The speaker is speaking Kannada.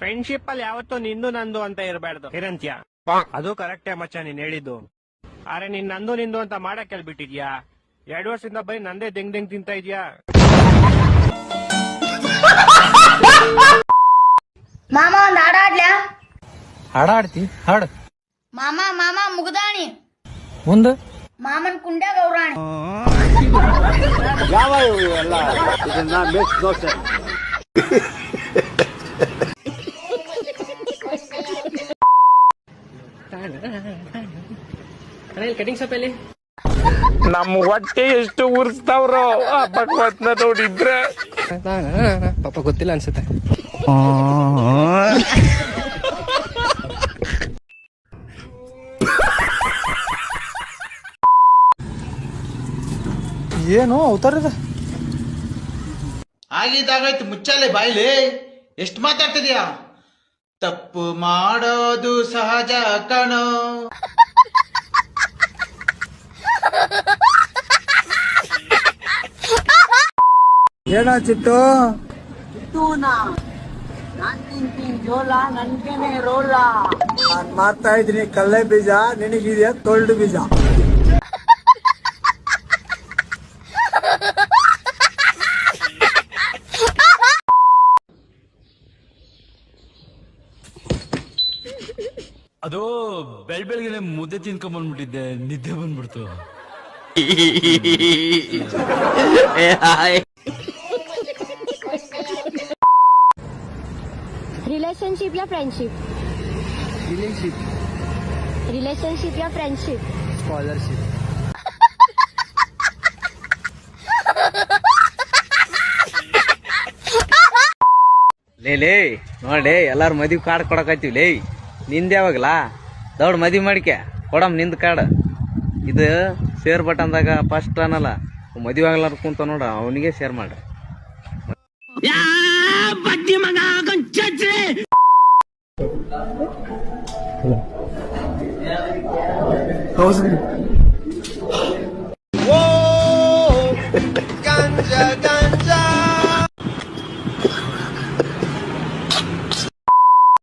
ಫ್ರೆಂಡ್ಶಿಪ್ ಅಲ್ಲಿ ಯಾವತ್ತೂ ನಿಂದು ನಂದು ಅಂತ ಇರಬಾರ್ದು. ಇರಂತ್ಯ ಅದು ಕರೆಕ್ಟೇ ಮಚ್ಚ ನೀನ್ ಹೇಳಿದ್ದು. ಅರೆ ನೀನ್ ನಂದು ನಿಂದು ಅಂತ ಮಾಡಕ್ ಹೇಳ್ಬಿಟ್ಟಿದ್ಯಾ ಎರಡ್ ವರ್ಷದಿಂದ ಬರೀ ನಂದೇ ದೆಂಗ್ ದೆಂಗ್ ತಿಂತ ಇದ್ಯಾ? ಮಾಮ ಒಂದ್ ಹಾಡ ಮುಗದಾಣಿ ಹಾಡ ಆಡ್ತಿ ಹಾಡು. ಮಾಮ ಮಾಮ ಮುಗ್ದಾಣಿ. ಮುಂದ? ಮಾಮನ್ ಕುಂಡ್ಯಾಗ ಅವ್ರಾಣಿ ಕಟಿಂಗ್ ಸಪ್ಪಲ್ಲಿ ನಮ್ಮ ಹೊಟ್ಟೆ ಎಷ್ಟು ಉರ್ಸ್ತಾವ್ರೋ ಭಗವತ್ನ ನೋಡಿದ್ರೆ. ಪಾಪ ಗೊತ್ತಿಲ್ಲ ಅನ್ಸುತ್ತೆ. ಏನು ಅವತಾರದ ಆಗಿದ್ದಾಗಾಯ್ತು ಮುಚ್ಚಾಲೆ ಬಾಯ್ಲಿ. ಎಷ್ಟು ಮಾತಾಡ್ತಿದ್ಯಾ? ತಪ್ಪು ಮಾಡೋದು ಸಹಜ ಕಣೋ. ಏನ ಚಿಟ್ಟು? ನಾನ್ ಮಾಡ್ತಾ ಇದೀನಿ ಕಲ್ಲೆ ಬೀಜ ನಿನಗಿದೆಯಾ ತೊಳ್ಡು ಬೀಜ? ಅದು ಬೆಳ್ ಬೆಳಗ್ಗೆ ಮುದ್ದೆ ತಿನ್ಕೊಂಡ್ ಬಂದ್ಬಿಟ್ಟಿದ್ದೆ ನಿದ್ದೆ ಬಂದ್ಬಿಡ್ತು रिलेशनशिप या फ्रेंडशिप रिलेशनशिप या फ्रेंडशिप ಸ್ಕಾಲರ್ಶಿಪ್ ಲೇ ಲೇ ನೋಡಿ ಎಲ್ಲಾರು ಮದ್ವಿ ಕಾರ್ಡ್ ಕೊಡಕತ್ತೀವಿ ಲೇ ನಿಂದ ಯಾವಾಗಲಾ? ದೌಡ್ ಮದಿ ಮಾಡಿಕೆ. ಕೊಡಮ್ನಿಂದ ಕಾಡು. ಇದು ಶೇರ್ ಬಟನ್ದಾಗ ಫಸ್ಟ್ ಅನ್ನಲ್ಲ. ಮದುವೆ ಆಗ್ಲಾರ ಕುಂತ ನೋಡ ಅವನಿಗೆ ಶೇರ್ ಮಾಡ್ರಿ ಗಂಜ.